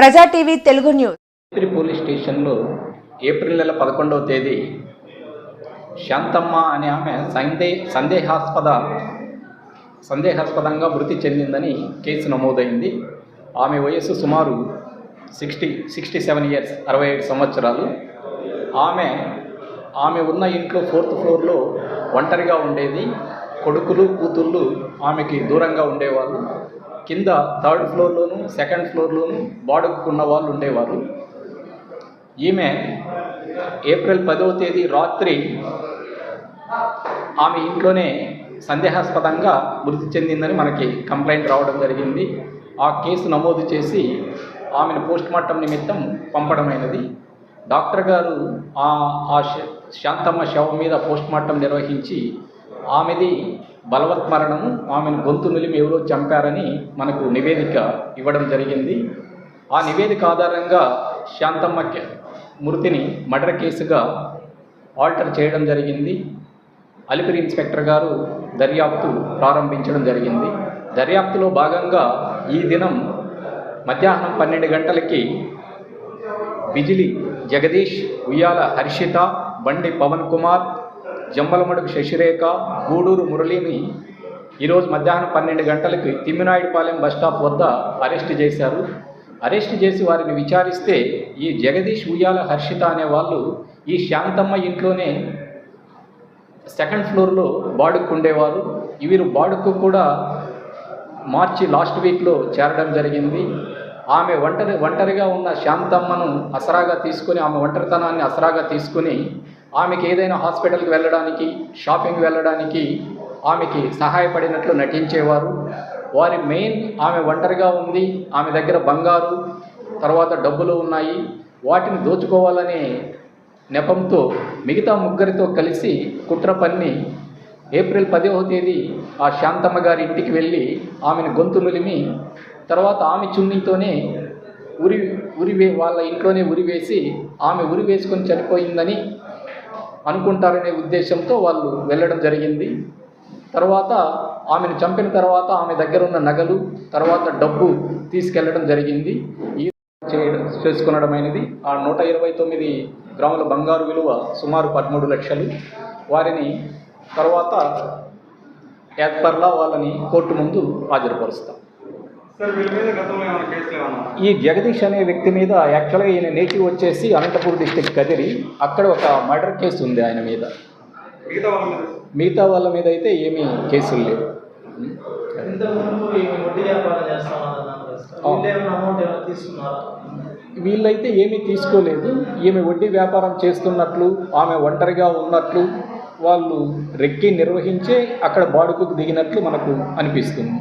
Praja TV Telugu news. Police స్టేషన్లో April నెల పదకొండవ తేదీ శాంతమ్మ అనే ఆమె సందే సందేహాస్పద సందేహాస్పదంగా మృతి చెందిందని కేసు నమోదైంది. ఆమె వయస్సు సుమారు సిక్స్టీ సిక్స్టీ సెవెన్ ఇయర్స్ అరవై ఏడు సంవత్సరాలు. ఆమె ఆమె ఉన్న ఇంట్లో ఫోర్త్ ఫ్లోర్లో ఒంటరిగా ఉండేది. కొడుకులు కూతుళ్ళు ఆమెకి దూరంగా ఉండేవాళ్ళు. కింద థర్డ్ ఫ్లోర్లోను సెకండ్ ఫ్లోర్లోను బాడుకున్న వాళ్ళు ఉండేవారు. ఈమె ఏప్రిల్ పదవ తేదీ రాత్రి ఆమె ఇంట్లోనే సందేహాస్పదంగా మృతి చెందిందని మనకి కంప్లైంట్ రావడం జరిగింది. ఆ కేసు నమోదు చేసి ఆమెను పోస్ట్ మార్టం నిమిత్తం పంపడమైనది. డాక్టర్ గారు ఆ ఆ శ- శాంతమ్మ శవం మీద పోస్ట్ మార్టం నిర్వహించి ఆమెది బలవత్మరణము ఆమెను గొంతు నిలిమి ఎవరో చంపారని మనకు నివేదిక ఇవ్వడం జరిగింది. ఆ నివేదిక ఆధారంగా శాంతమ్మ మృతిని మర్డర్ కేసుగా ఆల్టర్ చేయడం జరిగింది. అలిపిరి ఇన్స్పెక్టర్ గారు దర్యాప్తు ప్రారంభించడం జరిగింది. దర్యాప్తులో భాగంగా ఈ దినం మధ్యాహ్నం పన్నెండు గంటలకి బిజిలి జగదీష్ ఉయ్యాల హర్షిత బండి పవన్ కుమార్ జంబలమడుగు శశిరేఖ గూడూరు మురళిని ఈరోజు మధ్యాహ్నం పన్నెండు గంటలకు తిమ్మినాయుడుపాలెం బస్ స్టాప్ వద్ద అరెస్ట్ చేశారు. అరెస్ట్ చేసి వారిని విచారిస్తే ఈ జగదీష్ ఉయ్యాల హర్షిత అనే వాళ్ళు ఈ శాంతమ్మ ఇంట్లోనే సెకండ్ ఫ్లోర్లో బాడుక్కు ఉండేవారు వీరు బాడుక్కు కూడా మార్చి లాస్ట్ వీక్లో చేరడం జరిగింది. ఆమె ఒంటరి ఒంటరిగా ఉన్న శాంతమ్మను అసరాగా తీసుకొని ఆమె ఒంటరితనాన్ని అసరాగా తీసుకొని ఆమెకి ఏదైనా హాస్పిటల్కి వెళ్ళడానికి షాపింగ్ వెళ్ళడానికి ఆమెకి సహాయపడినట్లు నటించేవారు. వారి మెయిన్ ఆమె ఒంటరిగా ఉంది ఆమె దగ్గర బంగారు తర్వాత డబ్బులు ఉన్నాయి. వాటిని దోచుకోవాలనే నెపంతో మిగతా ముగ్గురితో కలిసి కుట్ర పన్ని ఏప్రిల్ పదవ తేదీ ఆ శాంతమ్మ గారి ఇంటికి వెళ్ళి ఆమెను గొంతు నులిమి తర్వాత ఆమె చున్నీతోనే ఉరి ఉరివే వాళ్ళ ఇంట్లోనే ఉరివేసి ఆమె ఉరి వేసుకొని చనిపోయిందని అనుకుంటారనే ఉద్దేశంతో వాళ్ళు వెళ్ళడం జరిగింది. తర్వాత ఆమెను చంపిన తర్వాత ఆమె దగ్గర ఉన్న నగలు తర్వాత డబ్బు తీసుకెళ్ళడం జరిగింది. ఈ చేయడం చేసుకునడమైనది ఆ నూట ఇరవై తొమ్మిది గ్రాముల బంగారు విలువ సుమారు పదమూడు లక్షలు. వారిని తర్వాత యాజ్ పర్లా వాళ్ళని కోర్టు ముందు హాజరుపరుస్తాం. ఈ జగదీష్ అనే వ్యక్తి మీద యాక్చువల్గా ఈయన నేటివ్ వచ్చేసి అనంతపూర్ డిస్టిక్ కదిరి అక్కడ ఒక మర్డర్ కేసు ఉంది ఆయన మీద. మిగతా వాళ్ళ మీద? అయితే ఏమీ కేసులు లేవు. వీళ్ళైతే ఏమీ తీసుకోలేదు. ఈమె వడ్డీ వ్యాపారం చేస్తున్నట్లు ఆమె ఒంటరిగా ఉన్నట్లు వాళ్ళు రెక్కి నిర్వహించే అక్కడ బాడుకు దిగినట్లు మనకు అనిపిస్తుంది.